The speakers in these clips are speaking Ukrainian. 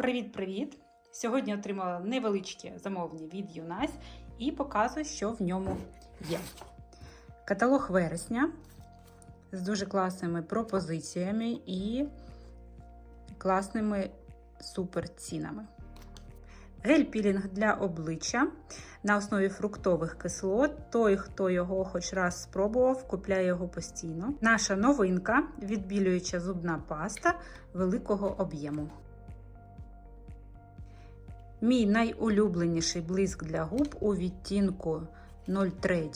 Привіт-привіт! Сьогодні отримала невеличке замовлення від Юнась і показую, що в ньому є. Каталог вересня з дуже класними пропозиціями і класними суперцінами. Гель-пілінг для обличчя на основі фруктових кислот. Той, хто його хоч раз спробував, купляє його постійно. Наша новинка відбілююча зубна паста великого об'єму. Мій найулюбленіший блиск для губ у відтінку 03.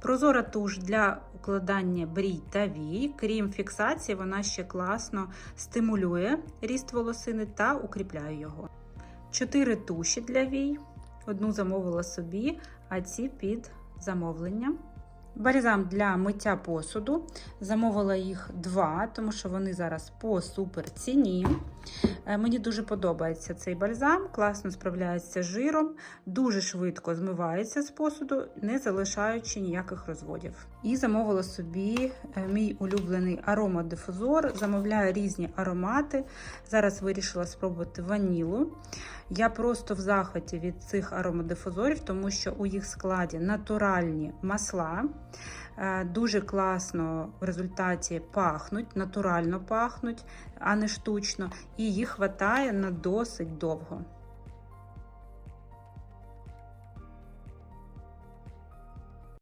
Прозора туш для укладання брій та вій. Крім фіксації, вона ще класно стимулює ріст волосини та укріпляє його. Чотири туші для вій. Одну замовила собі, а ці під замовлення. Бальзам для миття посуду. Замовила їх два, тому що вони зараз по супер ціні. Е, Мені дуже подобається цей бальзам, класно справляється з жиром, дуже швидко змивається з посуду, не залишаючи ніяких розводів. І замовила собі е, мій улюблений аромадифузор. Замовляю різні аромати. Зараз вирішила спробувати ванілу. Я просто в захваті від цих аромадифузорів, тому що у їх складі натуральні масла. Е, Дуже класно в результаті пахнуть, натурально пахнуть, а не штучно, і їх вистачає на досить довго.